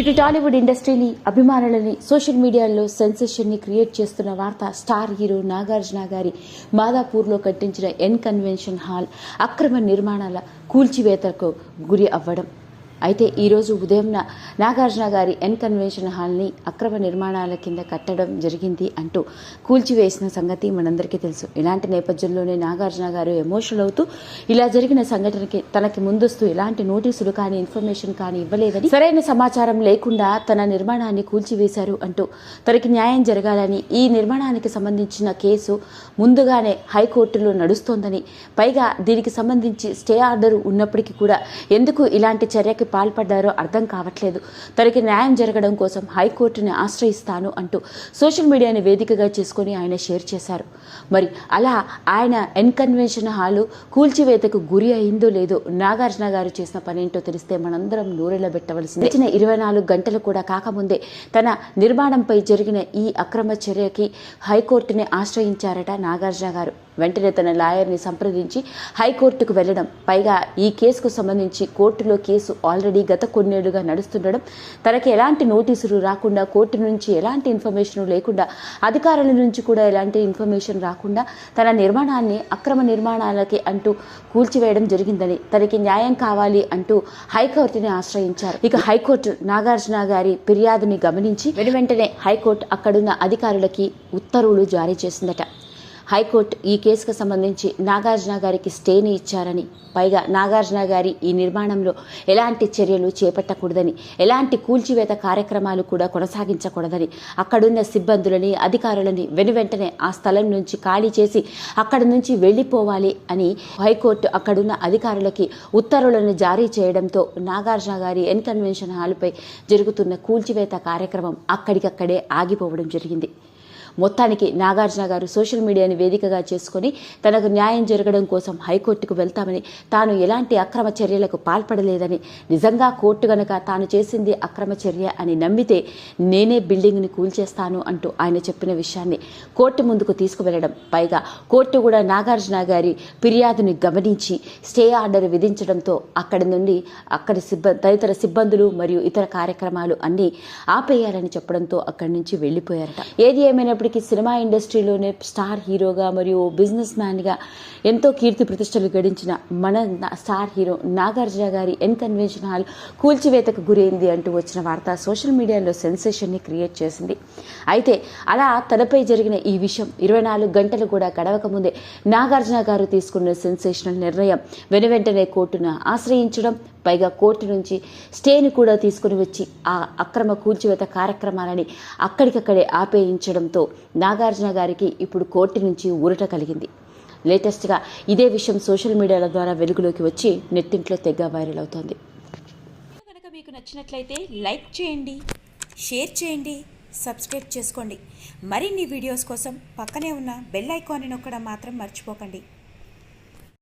ఇటు టాలీవుడ్ ఇండస్ట్రీని అభిమానులని సోషల్ మీడియాలో సెన్సేషన్ని క్రియేట్ చేస్తున్న వార్త స్టార్ హీరో నాగార్జున గారి మాదాపూర్లో కట్టించిన ఎన్ కన్వెన్షన్ హాల్ అక్రమ నిర్మాణాల కూల్చివేతకు గురి అవ్వడం. అయితే ఈరోజు ఉదయం నాగార్జున గారి ఎన్ కన్వెన్షన్ హాల్ని అక్రమ నిర్మాణాల కింద కట్టడం జరిగింది అంటూ కూల్చివేసిన సంగతి మనందరికీ తెలుసు. ఇలాంటి నేపథ్యంలోనే నాగార్జున గారు ఎమోషనల్ అవుతూ ఇలా జరిగిన సంఘటనకి తనకి ముందస్తు ఎలాంటి నోటీసులు కానీ ఇన్ఫర్మేషన్ కానీ ఇవ్వలేదని సరైన సమాచారం లేకుండా తన నిర్మాణాన్ని కూల్చివేశారు అంటూ తనకి న్యాయం జరగాలని ఈ నిర్మాణానికి సంబంధించిన కేసు ముందుగానే హైకోర్టులో నడుస్తోందని పైగా దీనికి సంబంధించి స్టే ఆర్డర్ ఉన్నప్పటికీ కూడా ఎందుకు ఇలాంటి చర్యకి పాల్పడ్డారో అర్థం కావట్లేదు. తనకి న్యాయం జరగడం కోసం హైకోర్టుని ఆశ్రయిస్తాను అంటూ సోషల్ మీడియాని వేదికగా చేసుకొని ఆయన షేర్ చేశారు. మరి అలా ఆయన ఎన్కన్వెన్షన్ హాలు కూల్చివేతకు గురి అయిందో లేదో నాగార్జున గారు చేసిన పనేంటో తెలిస్తే మనందరం నూరెళ్ళ పెట్టవలసింది ఇచ్చిన ఇరవై నాలుగు గంటలు కూడా కాకముందే తన నిర్మాణంపై జరిగిన ఈ అక్రమ చర్యకి హైకోర్టుని ఆశ్రయించారట నాగార్జున గారు. వెంటనే తన లాయర్ని సంప్రదించి హైకోర్టుకు వెళ్ళడం. పైగా ఈ కేసుకు సంబంధించి కోర్టులో కేసు ఆల్రెడీ ఆల్రెడీ గత కొన్నేళ్ళుగా నడుస్తుండడం. తనకి ఎలాంటి నోటీసులు రాకుండా కోర్టు నుంచి ఎలాంటి ఇన్ఫర్మేషన్ లేకుండా అధికారుల నుంచి కూడా ఎలాంటి ఇన్ఫర్మేషన్ రాకుండా తన నిర్మాణాన్ని అక్రమ నిర్మాణాలకి అంటూ కూల్చివేయడం జరిగిందని తనకి న్యాయం కావాలి అంటూ హైకోర్టుని ఆశ్రయించారు. ఇక హైకోర్టు నాగార్జున గారి ఫిర్యాదుని గమనించి వెను వెంటనే హైకోర్టు అక్కడున్న అధికారులకి ఉత్తర్వులు జారీ చేసిందట. హైకోర్టు ఈ కేసుకు సంబంధించి నాగార్జున గారికి స్టేని ఇచ్చారని పైగా నాగార్జున గారి ఈ నిర్మాణంలో ఎలాంటి చర్యలు చేపట్టకూడదని ఎలాంటి కూల్చివేత కార్యక్రమాలు కూడా కొనసాగించకూడదని అక్కడున్న సిబ్బందులని అధికారులని వెనువెంటనే ఆ స్థలం నుంచి ఖాళీ చేసి అక్కడి నుంచి వెళ్ళిపోవాలి అని హైకోర్టు అక్కడున్న అధికారులకి ఉత్తర్వులను జారీ చేయడంతో నాగార్జున గారి ఎన్ కన్వెన్షన్ హాల్పై జరుగుతున్న కూల్చివేత కార్యక్రమం అక్కడికక్కడే ఆగిపోవడం జరిగింది. మొత్తానికి నాగార్జున గారు సోషల్ మీడియాని వేదికగా చేసుకొని తనకు న్యాయం జరగడం కోసం హైకోర్టుకు వెళ్తామని తాను ఎలాంటి అక్రమ చర్యలకు పాల్పడలేదని నిజంగా కోర్టు గనక తాను చేసింది అక్రమ చర్య అని నమ్మితే నేనే బిల్డింగ్ని కూల్చేస్తాను అంటూ ఆయన చెప్పిన విషయాన్ని కోర్టు ముందుకు తీసుకువెళ్ళడం పైగా కోర్టు కూడా నాగార్జున గారి ఫిర్యాదుని గమనించి స్టే ఆర్డర్ విధించడంతో అక్కడి నుండి అక్కడి సిబ్బంది తదితర సిబ్బందులు మరియు ఇతర కార్యక్రమాలు అన్నీ ఆపేయాలని చెప్పడంతో అక్కడి నుంచి వెళ్ళిపోయారట. ఏది ఏమైనప్పటికీ సినిమా ఇండస్ట్రీలోనే స్టార్ హీరోగా మరియు బిజినెస్ మ్యాన్గా ఎంతో కీర్తి ప్రతిష్టలు గడించిన మన నా- స్టార్ హీరో నాగార్జున గారి ఎన్ కన్వెన్షన్ హాల్ కూల్చివేతకు గురైంది అంటూ వచ్చిన వార్త సోషల్ మీడియాలో సెన్సేషన్ని క్రియేట్ చేసింది. అయితే అలా తనపై జరిగిన ఈ విషయం ఇరవై నాలుగు గంటలు కూడా గడవక ముందే నాగార్జున గారు తీసుకున్న సెన్సేషనల్ నిర్ణయం వెనువెంటనే కోర్టును ఆశ్రయించడం పైగా కోర్టు నుంచి స్టేని కూడా తీసుకుని వచ్చి ఆ అక్రమ కూల్చివేత కార్యక్రమాలని అక్కడికక్కడే ఆపేయించడంతో నాగార్జున గారికి ఇప్పుడు కోర్టు నుంచి ఊరట కలిగింది. లేటెస్ట్గా ఇదే విషయం సోషల్ మీడియాల ద్వారా వెలుగులోకి వచ్చి నెట్టింట్లో తెగ వైరల్ అవుతోంది. కనుక మీకు నచ్చినట్లయితే లైక్ చేయండి షేర్ చేయండి సబ్స్క్రైబ్ చేసుకోండి. మరిన్ని వీడియోస్ కోసం పక్కనే ఉన్న బెల్ ఐకాన్ని నొక్కడం మాత్రం మర్చిపోకండి.